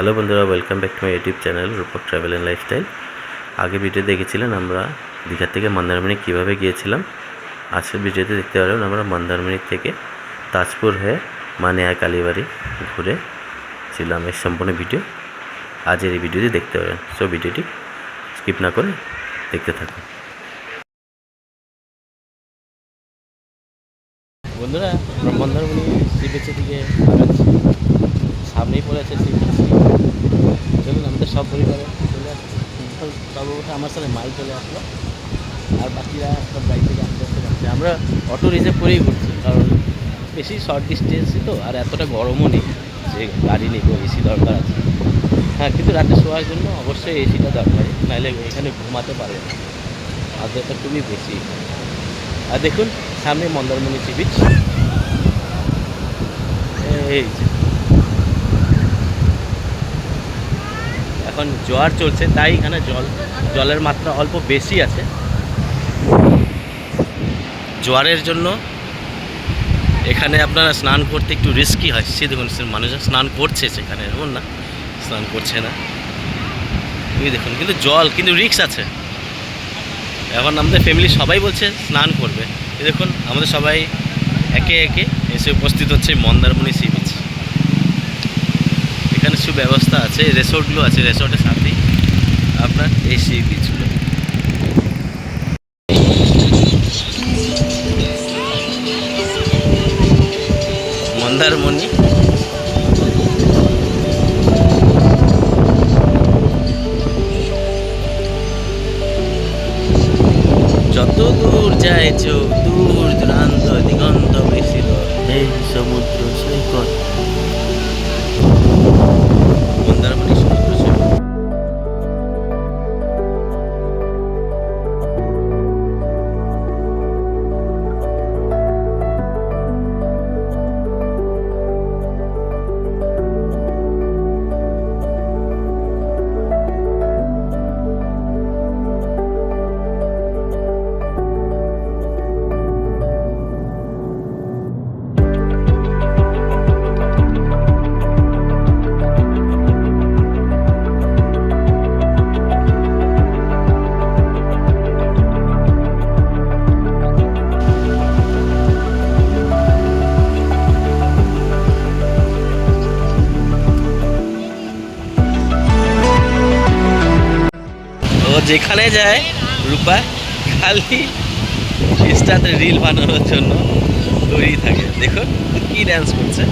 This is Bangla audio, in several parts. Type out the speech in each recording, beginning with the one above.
হ্যালো বন্ধুরা welcome back to my YouTube channel Rupak travel and lifestyle আগে ভিডিও দেখেছিলেন আমরা দীঘা থেকে মন্দারমণি কীভাবে গিয়েছিলাম। আজকের ভিডিওতে দেখতে পারবেন আমরা মন্দারমণি থেকে তাজপুর হয়ে মানিয়া কালীবাড়ি ঘুরে ছিলাম এর সম্পূর্ণ ভিডিও আজের এই ভিডিওটি দেখতে পারবেন। সো ভিডিওটি স্কিপ না করে দেখতে থাকুন। বন্ধুরা মন্দারমণি দিকে সামনেই পড়ে আছে সি বিচ চলুন, আমাদের সব পরিবারে চলে আসছি সর্বপ্রথম আমার সাথে মাল চলে আসলো। আর বাকিরা সব গাড়ি থেকে আস্তে আস্তে যাচ্ছে। আমরা অটো রিজার্ভ করেই ঘুরছি, কারণ বেশি শর্ট ডিস্টেন্সই তো, আর এতটা গরমও নেই। যে গাড়ি নেই এসি দরকার আছে। হ্যাঁ কিন্তু রাতে শোয়ার জন্য অবশ্যই এসিটা দরকার। নাহলে এখানে ঘুমাতে পারবে না। আদ্রতা খুবই বেশি। আর দেখুন, সামনে মন্দারমণি সি বিচ। এই এখন জোয়ার চলছে, তাই এখানে জল, জলের মাত্রা অল্প বেশি আছে। জোয়ারের জন্য এখানে আপনারা স্নান করতে একটু রিস্কি হয়। সে দেখুন সে মানুষজন স্নান করছে সেখানে, এমন না, স্নান করছে না। এই দেখুন, কিন্তু জল, কিন্তু রিক্স আছে। এখন আমাদের ফ্যামিলি সবাই বলছে স্নান করবে। এই দেখুন, আমাদের সবাই একে একে এসে উপস্থিত হচ্ছে মন্দারমণি সি এখানে সুব্যবস্থা আছে রেসর্টগুলো আছে রেসর্টের সাথেই আপনার এই সি বিচগুলো মন্দারমণি যেখানে যায়, রূপা, খালি ইনস্টাতে রিল বানানোর জন্য তৈরি থাকে। দেখুন, কি ড্যান্স করছে।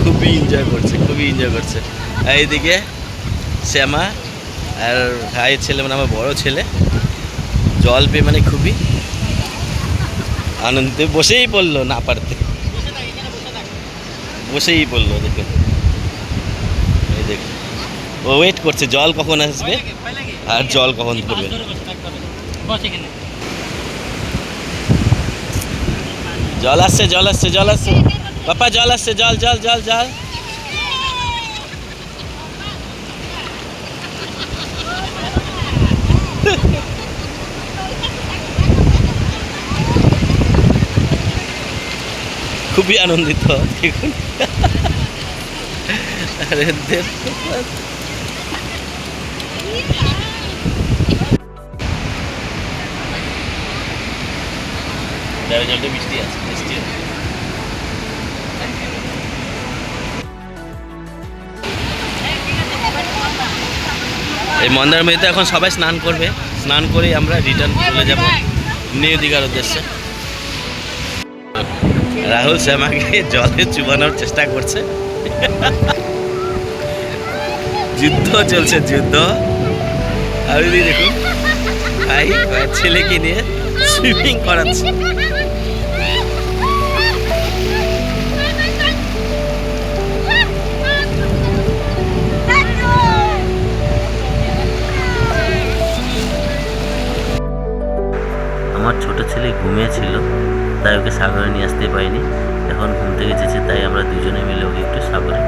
খুবই এনজয় করছে, খুবই এনজয় করছে। এইদিকে শ্যামা আর ভাইয়ের ছেলে মানে আমার বড় ছেলে, জল পেয়ে মানে খুবই আনন্দে বসেই পড়ল না পারতে। বসেই পড়ল, দেখুন। ওয়েট করছে, জল কখন আসবে? আর জল কখন পড়বে জল আসছে জল আসছে জল আসছে। পাপা জল আসছে, জল জল জল জল। খুবই আনন্দিত। দেখুন। আরে দেখো জলে জলটা মিষ্টি এই মন্দারমণিতে এখন সবাই স্নান করবে। স্নান করেই আমরা রিটার্ন চলে যাব নিউ দীঘার উদ্দেশ্যে। রাহুল শ্যামাকে জলে চুবানোর চেষ্টা করছে। যুদ্ধ চলছে, যুদ্ধ। দেখুন। ভাই ছেলেকে নিয়ে সুইমিং করাচ্ছে। আমার ছোট ছেলে ঘুমিয়েছিল, তাই ওকে সাগরে নিয়ে আসতে পারিনি। এখন ঘুম থেকে এসেছে, তাই আমরা দুজনে মিলে ওকে একটু সাগরে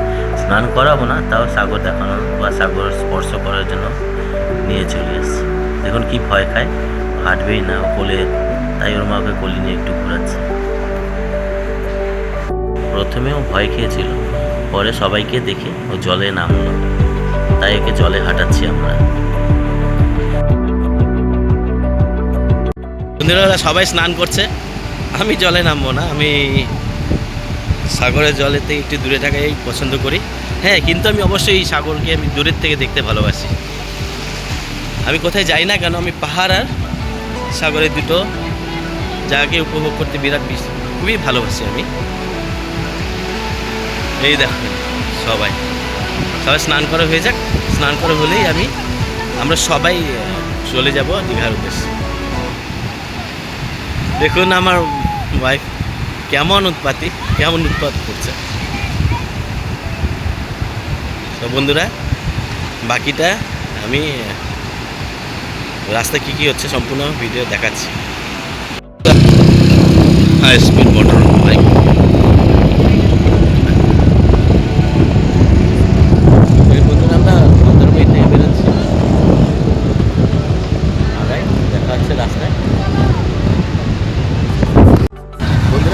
স্নান করাবো না, তাও সাগর দেখানো বা সাগর স্পর্শ করার জন্য। নিয়ে চলে এসেছি। দেখুন কি ভয় খায়? হাঁটবেই না, কোলে। তাই ওর মাকে কোলে নিয়ে একটু ঘোরাচ্ছে। প্রথমেও ভয় খেয়েছিল, পরে সবাইকে দেখে ও জলে নামলো। তাই একে জলে হাঁটাচ্ছি আমরা। বন্ধুরা সবাই স্নান করছে। আমি জলে নামবো না, আমি সাগরের জলের থেকে একটু দূরে থাকাই পছন্দ করি। হ্যাঁ কিন্তু আমি অবশ্যই সাগরকে আমি দূরের থেকে দেখতে ভালোবাসি। আমি কোথায় যাই না কেন, আমি পাহাড় আর সাগরের দুটো জায়গাকে উপভোগ করতে বিরাট খুবই ভালোবাসি আমি। এই দেখো সবাই। সবাই স্নান করা হয়ে যাক। স্নান করা হলেই আমি, আমরা সবাই চলে যাব দীঘার উদ্দেশ্যে। দেখুন আমার ওয়াইফ কেমন উৎপাতি, কেমন উৎপাত করছে। তো বন্ধুরা, বাকিটা আমি আহ, রাস্তায় কী কী হচ্ছে সম্পূর্ণ ভিডিও দেখাচ্ছি। হাই স্পিড মোটর বাইক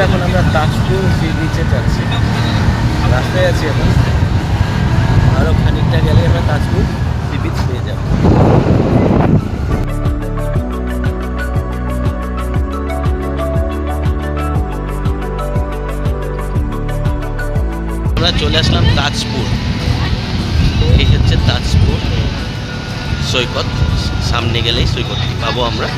এখন আমরা তাজপুর সি বিচে যাচ্ছি। রাস্তায় আছি এখন। আরও খানিকটা গেলে আমরা তাজপুর সি বিচ পেয়ে যাব। আমরা চলে আসলাম তাজপুর। এই হচ্ছে তাজপুর। সৈকত। সামনে গেলেই সৈকতটি পাবো আমরা।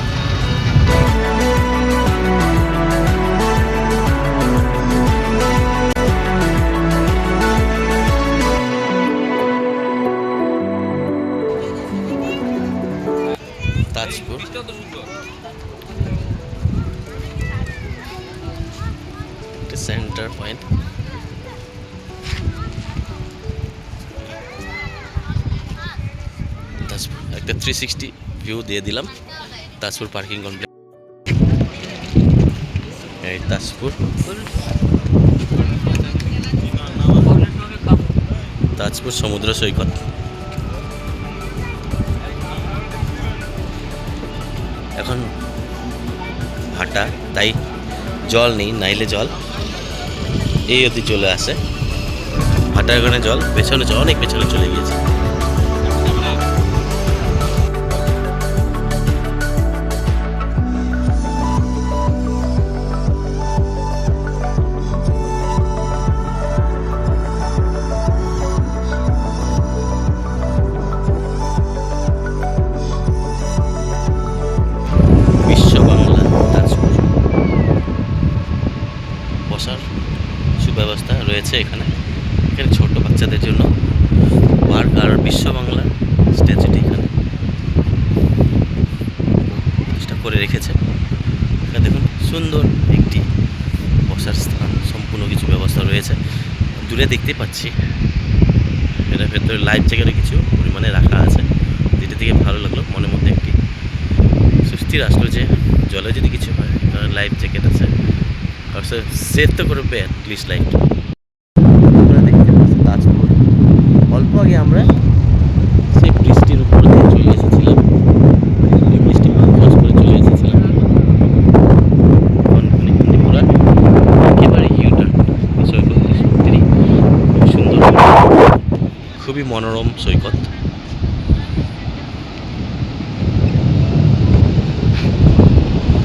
সেন্টার পয়েন্ট একটা থ্রি সিক্সটি ভিউ দিয়ে দিলাম। তাজপুর পার্কিং কমপ্লেক্স এই তাজপুর। তাজপুর সমুদ্র সৈকত। এখন ভাটা তাই জল নেই, নাইলে জল। এই অতি চলে আসে। ভাটার জল পেছনে অনেক পেছনে চলে গিয়েছে। রয়েছে এখানে। এখানে ছোট বাচ্চাদের জন্য পার্ক আর বিশ্ব বাংলা স্ট্যাচুটি এখানে। প্রতিষ্ঠা করে রেখেছে। এখানে দেখুন, সুন্দর একটি বসার স্থান, সম্পূর্ণ কিছু ব্যবস্থা রয়েছে। দূরে দেখতে পাচ্ছি। এটার ভেতরে লাইফ জ্যাকেটও কিছু পরিমাণে রাখা আছে। যেটা থেকে ভালো লাগল। মনের মধ্যে একটি সুস্থির আসলো যে জলে যদি কিছু হয় লাইফ জ্যাকেট আছে। অবশ্য সেভ তো করবে অ্যাটলিস্ট লাইফ আপনারা দেখতে পাচ্ছেন তাজপুর অল্প আগে আমরা সেই বৃষ্টির উপর দিয়ে চলে এসেছিলাম এই বৃষ্টি ক্রস করে চলে এসেছিলাম এখন খানিকখানি পুরা একেবারে ইউটার্ন সৈকতটি সত্যি খুব সুন্দর খুবই মনোরম সৈকত।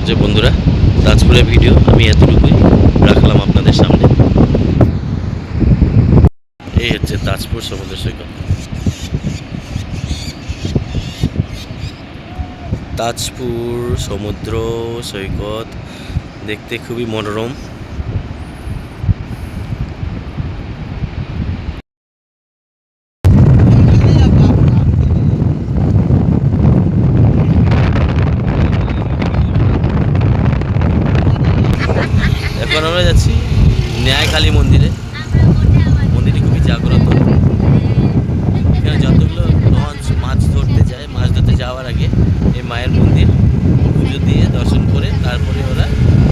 যে বন্ধুরা, তাজপুরের ভিডিও আমি এতটুকুই রাখলাম আপনাদের সামনে। এই হচ্ছে তাজপুর সমুদ্র সৈকত। তাজপুর সমুদ্র সৈকত দেখতে খুবই মনোরম এখন আমরা যাচ্ছি ন্যায়কালী মন্দিরে মন্দিরটি খুবই জাগ্রত এখানে যতগুলো লঞ্চ মাছ ধরতে যায় মাছ ধরতে যাওয়ার আগে এই মায়ের মন্দির পুজো দিয়ে দর্শন করে তারপরে ওরা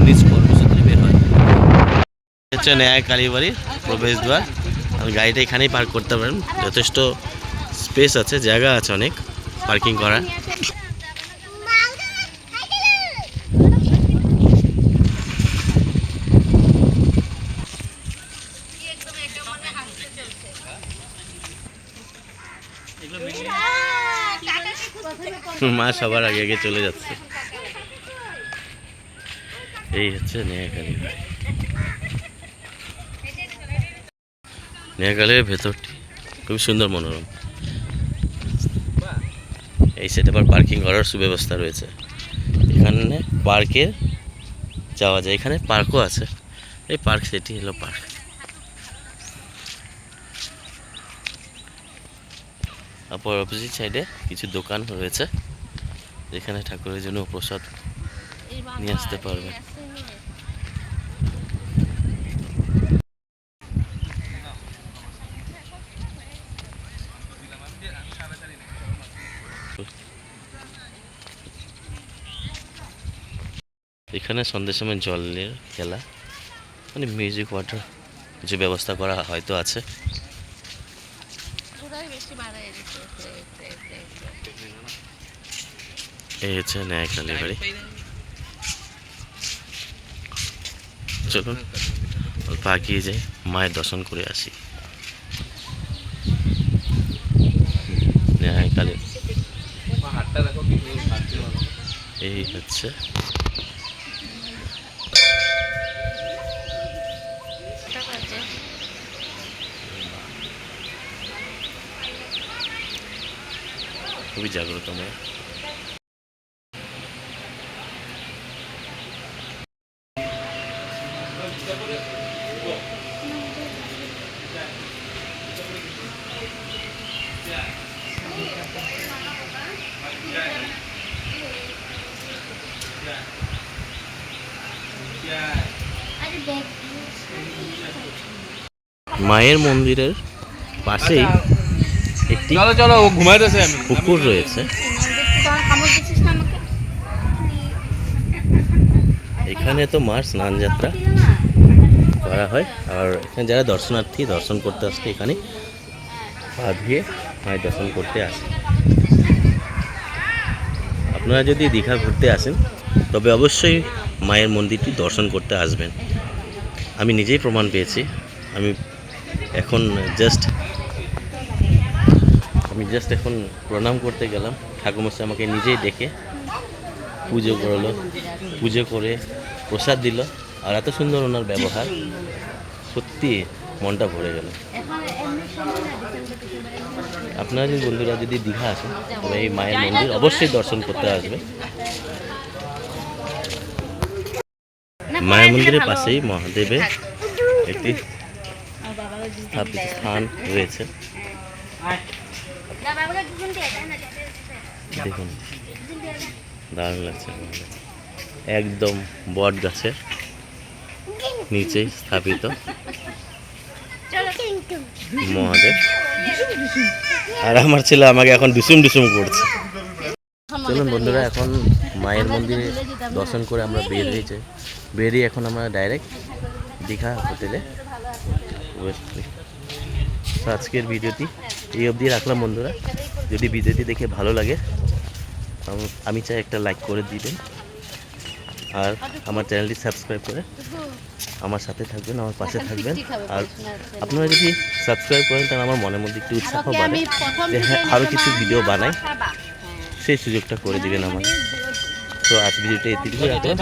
নিজ কর্মসূত্রে বের হয় হচ্ছে ন্যায় কালীবাড়ির প্রবেশদ্বার। আর গাড়িটা এখানেই পার্ক করতে পারেন। যথেষ্ট স্পেস আছে, জায়গা আছে অনেক পার্কিং করার। মা সবার আগে আগে চলে যাচ্ছে। এই হচ্ছে নেহাকালী বাড়ি নেহাকালের ভেতরটি। খুবই সুন্দর মনোরম। এই সেট আবার পার্কিং করার সুব্যবস্থা রয়েছে। এখানে পার্কে যাওয়া যায়। এখানে পার্কও আছে। এই পার্ক সেটি হলো পার্ক। তারপর অপোজিট সাইডে কিছু দোকান রয়েছে। যেখানে ঠাকুরের জন্য প্রসাদ নিয়ে আসতে পারবে এখানে সন্ধ্যের সময় জলের খেলা মানে মিউজিক ওয়াটার কিছু ব্যবস্থা করা হয়তো আছে। এই হচ্ছে ন্যায়কালী বাড়ি। চলুন অল্প আগিয়ে যাই মায়ের দর্শন করে আসি। ন্যায়কালী এই হচ্ছে খুবই জাগ্রত মা মায়ের মন্দিরের পাশেই একটি চলো চলো ও ঘুমাইতেছে আমি পুকুর রয়েছে। এখানে তো মার স্নান যাত্রা করা হয়। আর এখানে যারা দর্শনার্থী দর্শন করতে আসছে এখানে পা ধুয়ে মায়ের দর্শন করতে আসে। আপনারা যদি দীঘা ঘুরতে আসেন তবে অবশ্যই মায়ের মন্দিরটি দর্শন করতে আসবেন। আমি নিজেই প্রমাণ পেয়েছি। আমি এখন জাস্ট আমি জাস্ট এখন প্রণাম করতে গেলাম। ঠাকুরমশাই আমাকে নিজেই ডেকে পুজো করল, পুজো করে প্রসাদ দিল। আর এত সুন্দর ওনার ব্যবহার, সত্যি মনটা ভরে গেল। আপনারা যদি বন্ধুরা যদি দীঘা আসেন, তবে এই মায়ের মন্দির অবশ্যই দর্শন করতে আসবে। মায়ের মন্দিরের পাশেই মহাদেবের একটি স্থান রয়েছে। দেখুন। দারুণ লাগছে একদম বট গাছের নিচেই স্থাপিত মহাদেব। আর আমার ছেলে আমাকে এখন ডুসুম ডুসুম করছে। চলুন বন্ধুরা, এখন মায়ের মন্দিরে দর্শন করে আমরা বেরিয়েছে বেরিয়ে এখন আমরা ডাইরেক্ট দীঘা হোটেলে আজকের ভিডিওটি এই অবধি রাখলাম বন্ধুরা। যদি ভিডিওটি দেখে ভালো লাগে আম- আমি চাই একটা লাইক করে দিবেন। আর আমার চ্যানেলটি সাবস্ক্রাইব করে আমার সাথে থাকবেন আমার পাশে থাকবেন। আর আপনারা যদি সাবস্ক্রাইব করেন তাহলে আমার মনের মধ্যে একটু উৎসাহ বাড়ে যে হ্যাঁ আরও কিছু ভিডিও বানাই। সেই সুযোগটা করে দিবেন আমার তো আজ ভিডিওটা এটুকু রাখলাম।